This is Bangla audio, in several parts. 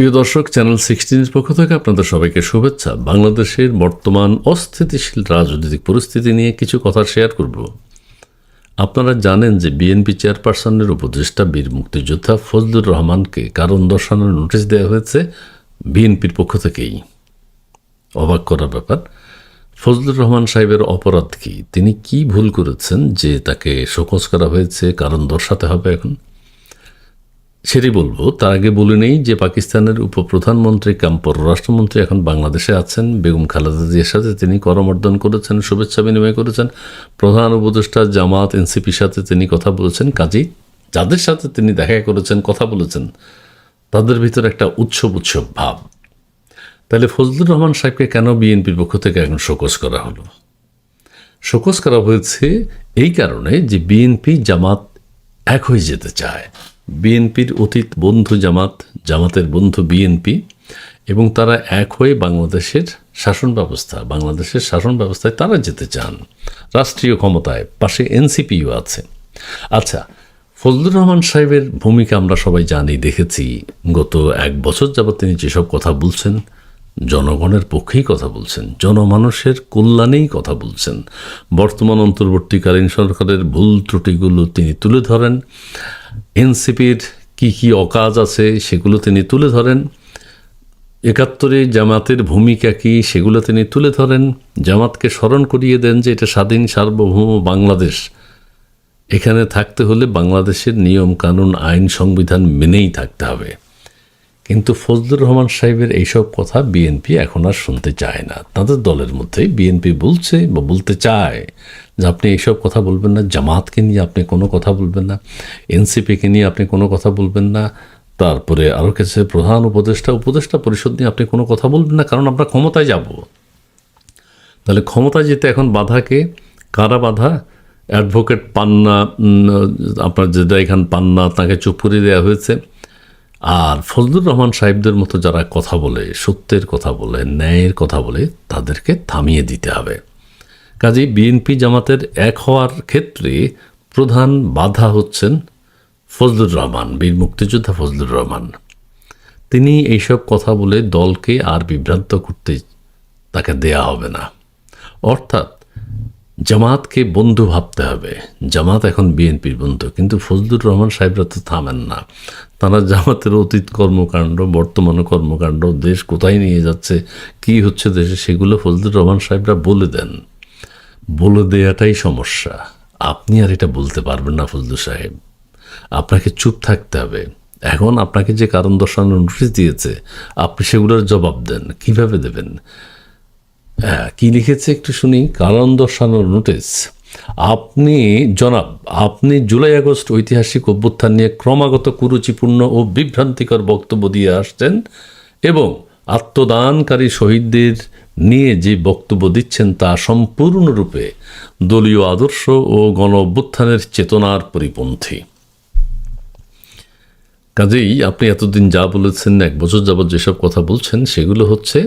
প্রিয় দর্শক চ্যানেল সিক্সটিনের পক্ষ থেকে আপনাদের সবাইকে শুভেচ্ছা। বাংলাদেশের বর্তমান অস্থিতিশীল রাজনৈতিক পরিস্থিতি নিয়ে কিছু কথা শেয়ার করব। আপনারা জানেন যে বিএনপি চেয়ারপারসনের উপদেষ্টা বীর মুক্তিযোদ্ধা ফজলুর রহমানকে কারণ দর্শানোর নোটিশ দেওয়া হয়েছে বিএনপির পক্ষ থেকেই। অবাক করার ব্যাপার, ফজলুর রহমান সাহেবের অপরাধ কি? তিনি কি ভুল করেছেন যে তাকে শোকজ করা হয়েছে? কারণ দর্শাতে হবে এখন। সেটি বলব। তার আগে বলে নেই যে পাকিস্তানের উপপ্রধানমন্ত্রী কাম পররাষ্ট্রমন্ত্রী এখন বাংলাদেশে আছেন। বেগম খালেদা জিয়ার সাথে তিনি করমর্দন করেছেন, শুভেচ্ছা বিনিময় করেছেন। প্রধান উপদেষ্টা জামাত এনসিপির সাথে তিনি কথা বলেছেন। কাজী যাদের সাথে তিনি দেখা করেছেন, কথা বলেছেন, তাদের ভিতরে একটা উৎসব উৎসব ভাব। তাহলে ফজলুর রহমান সাহেবকে কেন বিএনপির পক্ষ থেকে এখন শোকজ করা হলো? শোকজ করা হয়েছে এই কারণে যে বিএনপি জামাত এক হয়ে যেতে চায়। বিএনপির অতীত বন্ধু জামাত, জামাতের বন্ধু বিএনপি, এবং তারা এক হয়ে বাংলাদেশের শাসন ব্যবস্থা, বাংলাদেশের শাসন ব্যবস্থায় তারা যেতে চান। রাষ্ট্রীয় ক্ষমতায় পাশে এনসিপিও আছে। আচ্ছা ফজলুর রহমান সাহেবের ভূমিকা আমরা সবাই জানি, দেখেছি। গত এক বছর যাবৎ তিনি যেসব কথা বলছেন, জনগণের পক্ষেই কথা বলছেন, জনমানুষের কল্যাণেই কথা বলছেন। বর্তমান অন্তর্বর্তীকালীন সরকারের ভুল ত্রুটিগুলো তিনি তুলে ধরেন। এনসিপির কি কি অকাজ আছে সেগুলো তিনি তুলে ধরেন। একাত্তরে জামাতের ভূমিকা কি সেগুলো তিনি তুলে ধরেন। জামাতকে স্মরণ করিয়ে দেন যে এটা স্বাধীন সার্বভৌম বাংলাদেশ। এখানে থাকতে হলে বাংলাদেশের নিয়ম কানুন আইন, সংবিধান মেনেই থাকতে হবে। কিন্তু ফজলুর রহমান সাহেবের এইসব কথা বিএনপি এখন আর শুনতে চায় না। তাদের দলের মধ্যে বিএনপি বলছে বা বলতে চায় যে আপনি এইসব কথা বলবেন না জামাতকে নিয়ে আপনি কোনো কথা বলবেন না এনসিপিকে নিয়ে আপনি কোনো কথা বলবেন না, তারপরে আরও কিছু প্রধান উপদেষ্টা উপদেষ্টা পরিষদ নিয়ে আপনি কোনো কথা বলবেন না, কারণ আমরা ক্ষমতায় যাব। তাহলে ক্ষমতায় যেতে এখন বাধাকে কারা বাধা? অ্যাডভোকেট পান্না আপনার যেটা এখান পান্না, তাকে চুপ করে দেওয়া হয়েছে। আর ফজলুর রহমান সাহেবদের মতো যারা কথা বলে, সত্যের কথা বলে, ন্যায়ের কথা বলে, তাদেরকে থামিয়ে দিতে হবে। কাজেই বিএনপি জামাতের এক হওয়ার ক্ষেত্রে প্রধান বাধা হচ্ছেন ফজলুর রহমান, বীর মুক্তিযোদ্ধা ফজলুর রহমান। তিনি এইসব কথা বলে দলকে আর বিভ্রান্ত করতে তাকে দেয়া হবে না। অর্থাৎ জামাতকে বন্ধু ভাবতে হবে। জামাত এখন বিএনপির বন্ধু, কিন্তু ফজলুর রহমান সাহেবরা তো থামেন না। তারা জামাতের অতীত কর্মকাণ্ড, বর্তমান কর্মকাণ্ড, দেশ কোথায় নিয়ে যাচ্ছে, কি হচ্ছে দেশে, সেগুলো ফজলুর রহমান সাহেবরা বলে দেন। বলে দেওয়াটাই সমস্যা। আপনি আর এটা বলতে পারবেন না ফজলুর সাহেব। আপনাকে চুপ থাকতে হবে। এখন আপনাকে যে কারণ দর্শানোর নোটিশ দিয়েছে, আপনি সেগুলোর জবাব দেন। কীভাবে দেবেন? হ্যাঁ কি লিখেছে একটু শুনি? কারণ দর্শানোর নোটিশ আপনি, জনাব, আপনি জুলাই আগস্ট ঐতিহাসিক অভ্যুত্থান নিয়ে ক্রমাগত কুরুচিপূর্ণ ও বিভ্রান্তিকর বক্তব্য দিয়ে আসছেন এবং আত্মদানকারী শহীদদের নিয়ে যে বক্তব্য দিচ্ছেন তা সম্পূর্ণরূপে দলীয় আদর্শ ও গণ অভ্যুত্থানের চেতনার পরিপন্থী। কাজেই আপনি এতদিন যা বলেছেন, এক বছর যাবৎ যেসব কথা বলছেন, সেগুলো হচ্ছে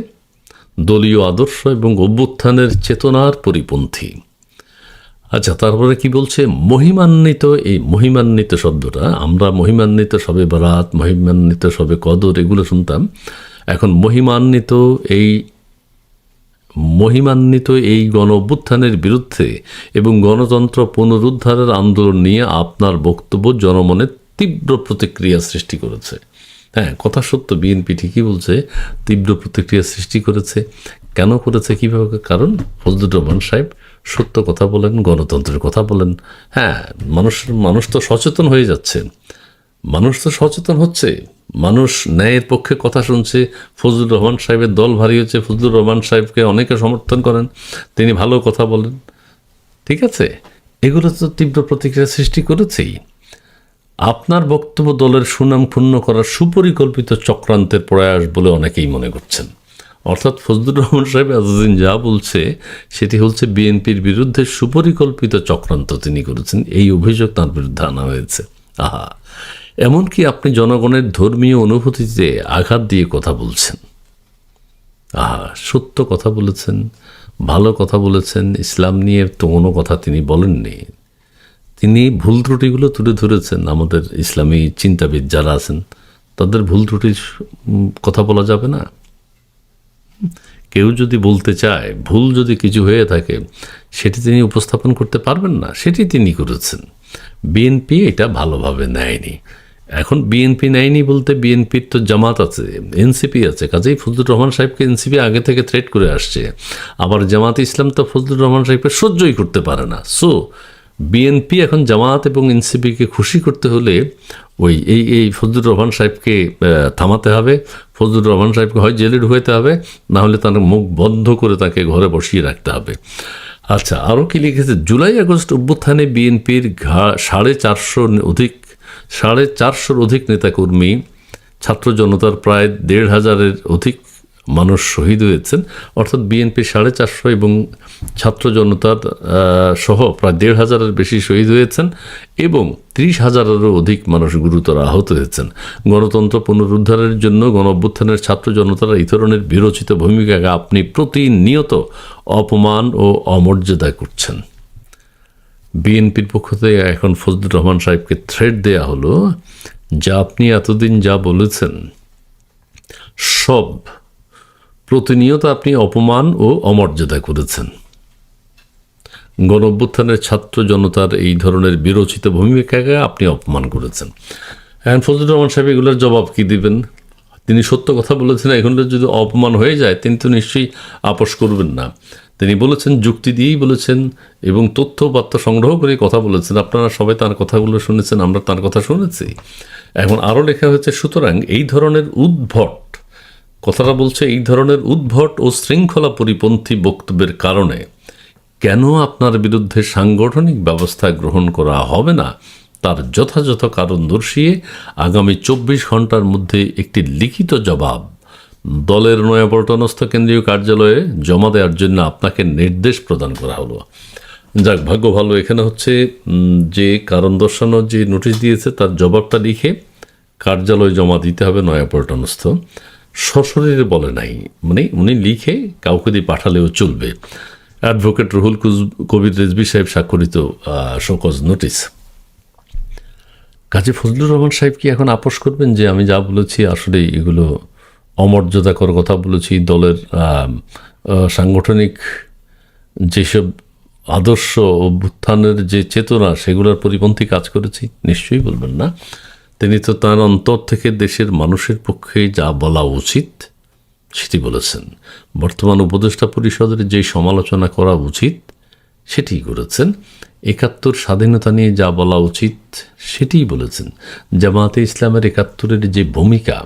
দলীয় আদর্শ এবং অভ্যুত্থানের চেতনার পরিপন্থী। আচ্ছা তারপরে কি বলছে? মহিমান্বিত, এই মহিমান্বিত শব্দটা, আমরা মহিমান্বিত সবে বরাত, মহিমান্বিত সবে কদর, এগুলো শুনতাম। এখন মহিমান্বিত এই মহিমান্বিত এই গণ অভ্যুত্থানের বিরুদ্ধে এবং গণতন্ত্র পুনরুদ্ধারের আন্দোলন নিয়ে আপনার বক্তব্য জনমনে তীব্র প্রতিক্রিয়া সৃষ্টি করেছে। হ্যাঁ কথা সত্য বিএনপি ঠিকই বলছে, তীব্র প্রতিক্রিয়া সৃষ্টি করেছে। কেন করেছে, কীভাবে, কারণ ফজলুর রহমান সাহেব সত্য কথা বলেন, গণতন্ত্রের কথা বলেন। হ্যাঁ মানুষ মানুষ তো সচেতন হয়ে যাচ্ছে। মানুষ তো সচেতন হচ্ছে। মানুষ ন্যায়ের পক্ষে কথা শুনছে। ফজলুর রহমান সাহেবের দল ভারী হচ্ছে ফজলুর রহমান সাহেবকে অনেকে সমর্থন করেন। তিনি ভালো কথা বলেন। ঠিক আছে? এগুলো তো তীব্র প্রতিক্রিয়া সৃষ্টি করেছেই। আপনার বক্তব্য দলের সুনাম ক্ষুণ্ণ করার সুপরিকল্পিত চক্রান্তের প্রয়াস বলে অনেকেই মনে করছেন। অর্থাৎ ফজলুর রহমান সাহেব এতদিন যা বলছে, সেটি হচ্ছে বিএনপির বিরুদ্ধে সুপরিকল্পিত চক্রান্ত তিনি করেছেন। এই অভিযোগ তার বিরুদ্ধে আনা হয়েছে। আহা! এমনকি আপনি জনগণের ধর্মীয় অনুভূতিতে আঘাত দিয়ে কথা বলছেন। আহা! সত্য কথা বলেছেন, ভালো কথা বলেছেন, ইসলাম নিয়ে তো কোনো কথা তিনি বলেননি। তিনি ভুল ত্রুটিগুলো তুলে ধরেছেন আমাদের ইসলামী চিন্তাবিদ যারা আছেন। তাদের ভুল ত্রুটির কথা বলা যাবে না। কেউ যদি বলতে চায়, ভুল যদি কিছু হয়ে থাকে, সেটি তিনি উপস্থাপন করতে পারবেন না, সেটি তিনি করেছেন। বিএনপি এটা ভালোভাবে নেয়নি। এখন বিএনপি নেয়নি বলতে বিএনপির তো জামাত আছে এনসিপি আছে। কাজেই ফজলুর রহমান সাহেবকে এনসিপি আগে থেকে থ্রেট করে আসছে। আবার জামাত ইসলাম তো ফজলুর রহমান সাহেবকে সহ্যই করতে পারে না। সো বিএনপি এখন জামাত এবং এনসিপিকে খুশি করতে হলে ওই এই এই ফজলুর রহমান সাহেবকে থামাতে হবে। ফজলুর রহমান সাহেবকে হয় জেলে ঢুকাইতে হবে, না হলে তার মুখ বন্ধ করে তাকে ঘরে বসিয়ে রাখতে হবে। আচ্ছা আরও কি লিখেছে? জুলাই আগস্ট অভ্যুত্থানে বিএনপির ঘা, সাড়ে চারশো অধিক, সাড়ে চারশোর অধিক নেতাকর্মী, ছাত্র জনতার প্রায় দেড় হাজারের অধিক মানুষ শহীদ হয়েছেন। অর্থাৎ বিএনপি সাড়ে চারশো এবং ছাত্র জনতার সহ প্রায় দেড় হাজারের বেশি শহীদ হয়েছেন এবং ত্রিশ হাজারেরও অধিক মানুষ গুরুতর আহত হয়েছেন। গণতন্ত্র পুনরুদ্ধারের জন্য গণ অভ্যুত্থানের ছাত্র জনতারা এই ধরনের বিরোচিত ভূমিকাকে আপনি প্রতিনিয়ত অপমান ও অমর্যাদা করছেন। বিএনপির পক্ষ থেকে এখন ফজলুর রহমান সাহেবকে থ্রেড দেয়া হলো যা আপনি এতদিন যা বলেছেন, সব প্রতিনিয়ত আপনি অপমান ও অমর্যাদা করেছেন। গণ অভ্যুত্থানের ছাত্র জনতার এই ধরনের বিরোচিত ভূমিকাকে আপনি অপমান করেছেন। এখন ফজলুর রহমান সাহেব এগুলোর জবাব কি দিবেন? তিনি সত্য কথা বলেছেন এগুলো যদি অপমান হয়ে যায়, তিনি তো নিশ্চয়ই আপোষ করবেন না। তিনি বলেছেন, যুক্তি দিয়েই বলেছেন এবং তথ্য বার্তা সংগ্রহ করে কথা বলেছেন। আপনারা সবাই তার কথাগুলো শুনেছেন, আমরা তার কথা শুনেছি। এখন আরও লেখা হয়েছে, সুতরাং এই ধরনের উদ্ভট কথাটা বলছে, এই ধরনের উদ্ভট ও শৃঙ্খলা পরিপন্থী বক্তব্যের কারণে কেন আপনার বিরুদ্ধে সাংগঠনিক ব্যবস্থা গ্রহণ করা হবে না? তার যথাযথ কারণ দর্শিয়ে আগামী চব্বিশ ঘণ্টার মধ্যে একটি লিখিত জবাব। দলের নয়াপল্টনস্থ কেন্দ্রীয় কার্যালয়ে জমা দেওয়ার জন্য আপনাকে নির্দেশ প্রদান করা হলো। যাক, ভাগ্য ভালো, এখানে হচ্ছে যে কারণ দর্শানোর যে নোটিশ দিয়েছে, তার জবাবটা লিখে কার্যালয়ে জমা দিতে হবে নয়াপল্টনস্থ। সশরীরে বলে নাই। মানে উনি লিখে কাউকে দিয়ে পাঠালেও চলবে। অ্যাডভোকেট রুহুল কবির রেজবি সাহেব স্বাক্ষরিত show cause notice. Kazi Fazlur Rahman সাহেব কি এখন আপোষ করবেন যে আমি যা বলেছি আসলে এগুলো অমর্যাদাকর কথা বলেছি? দলের সাংগঠনিক যেসব আদর্শ অভ্যুত্থানের যে চেতনা, সেগুলোর পরিপন্থী কাজ করেছি? নিশ্চয়ই বলবেন না। তিনি তো তার অন্তর থেকে দেশের মানুষের পক্ষে যা বলা উচিত, সেটি বলেছেন। বর্তমান উপদেষ্টা পরিষদের যে সমালোচনা করা উচিত, সেটি করেছেন। একাত্তর স্বাধীনতা নিয়ে যা বলা উচিত, সেটিই বলেছেন। জামাতে ইসলামের একাত্তরের যে ভূমিকা,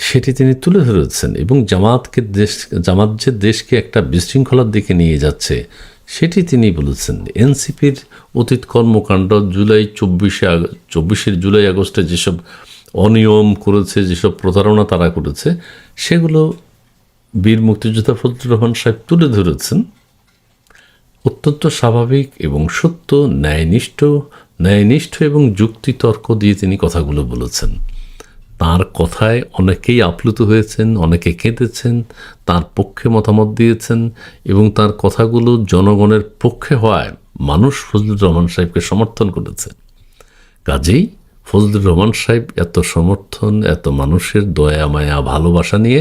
সেটি তিনি তুলে ধরেছেন এবং জামাতকে দেশ, জামাত যে দেশকে একটা বিশৃঙ্খলার দিকে নিয়ে যাচ্ছে সেটি তিনি বলেছেন, এনসিপির অতীত কর্মকাণ্ড জুলাই চব্বিশে চব্বিশের জুলাই আগস্টে যেসব অনিয়ম করেছে, যেসব প্রতারণা তারা করেছে, সেগুলো বীর মুক্তিযোদ্ধা ফজলুর রহমান সাহেব তুলে ধরেছেন। অত্যন্ত স্বাভাবিক এবং সত্য, ন্যায়নিষ্ঠ ন্যায়নিষ্ঠ এবং যুক্তিতর্ক দিয়ে তিনি কথাগুলো বলেছেন। তার কথায় অনেকেই আপ্লুত হয়েছেন, অনেকে কেঁদেছেন, তার পক্ষে মতামত দিয়েছেন এবং তার কথাগুলো জনগণের পক্ষে হওয়ায় মানুষ ফজলুর রহমান সাহেবকে সমর্থন করেছে। কাজেই ফজলুর রহমান সাহেব এত সমর্থন, এত মানুষের দয়া, মায়া, ভালোবাসা নিয়ে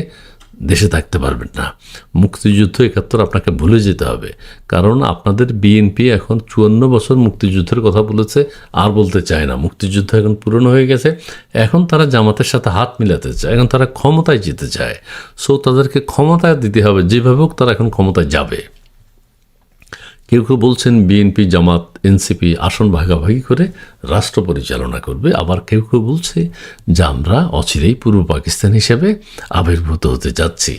দেশে থাকতে পারবেন না। মুক্তিযুদ্ধ একাত্তর আপনাকে ভুলে যেতে হবে। কারণ আপনাদের বিএনপি এখন চুয়ান্ন বছর মুক্তিযুদ্ধের কথা বলেছে, আর বলতে চায় না। মুক্তিযুদ্ধ এখন পূরণ হয়ে গেছে। এখন তারা জামাতের সাথে হাত মিলাতে চায়। এখন তারা ক্ষমতায় যেতে চায়। সো তাদেরকে ক্ষমতায় দিতে হবে। যেভাবে হোক তারা এখন ক্ষমতায় যাবে। কেউ কেউ বলছেন বিএনপি জামাত এনসিপি আসন ভাগাভাগি করে রাষ্ট্র পরিচালনা করবে। আবার কেউ কেউ বলছে যে আমরা অচিরেই পূর্ব পাকিস্তান হিসেবে আবির্ভূত হতে যাচ্ছি।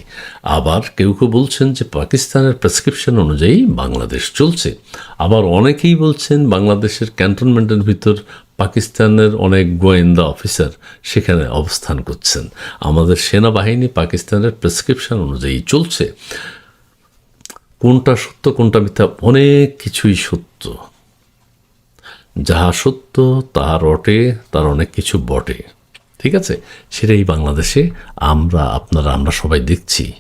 আবার কেউ কেউ বলছেন যে পাকিস্তানের প্রেসক্রিপশন অনুযায়ী বাংলাদেশ চলছে। আবার অনেকেই বলছেন বাংলাদেশের ক্যান্টনমেন্টের ভিতর পাকিস্তানের অনেক গোয়েন্দা অফিসার সেখানে অবস্থান করছেন। আমাদের সেনাবাহিনী পাকিস্তানের প্রেসক্রিপশন অনুযায়ী চলছে। কোনটা সত্য, কোনটা মিথ্যা? অনেক কিছুই সত্য। যাহা সত্য তাহা রটে তার অনেক কিছু বটে। ঠিক আছে? সেটাই বাংলাদেশে আমরা, আপনারা, আমরা সবাই দেখছি।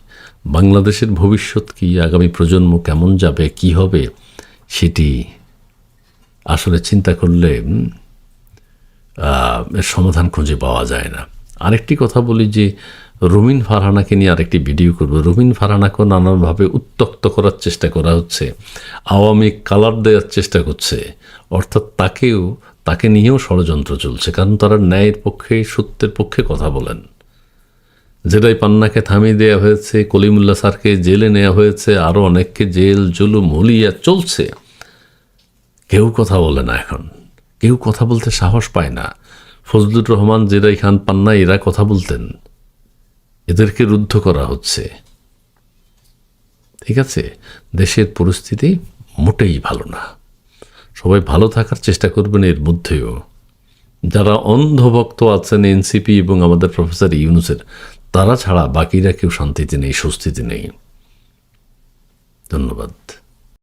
বাংলাদেশের ভবিষ্যৎ কি, আগামী প্রজন্ম কেমন যাবে, কি হবে, সেটি আসলে চিন্তা করলে সমাধান খুঁজে পাওয়া যায় না। আরেকটি কথা বলি যে রুমিন ফারহানাকে নিয়ে আরেকটি ভিডিও করব। রুমিন ফারহানাকেও নানানভাবে উত্তক্ত করার চেষ্টা করা হচ্ছে, আওয়ামী কালার দেওয়ার চেষ্টা করছে, অর্থাৎ তাকেও, তাকে নিয়েও ষড়যন্ত্র চলছে, কারণ তারা ন্যায়ের পক্ষে, সত্যের পক্ষে কথা বলেন। যেটাই পান্নাকে থামিয়ে দেওয়া হয়েছে, কলিমুল্লা স্যারকে জেলে নেওয়া হয়েছে আরও অনেককে জেল, জুলুম, হলিয়া চলছে। কেউ কথা বলে না এখন। কেউ কথা বলতে সাহস পায় না। ফজলুর রহমান জেরাই খান, পান্না, এরা কথা বলতেন। এদেরকে রুদ্ধ করা হচ্ছে। ঠিক আছে? দেশের পরিস্থিতি মোটেই ভালো না। সবাই ভালো থাকার চেষ্টা করবেন এর মধ্যেও। যারা অন্ধভক্ত আছেন এনসিপি এবং আমাদের প্রফেসর ইউনুসের, তারা ছাড়া বাকিরা কেউ শান্তিতে নেই, স্বস্তিতে নেই। ধন্যবাদ।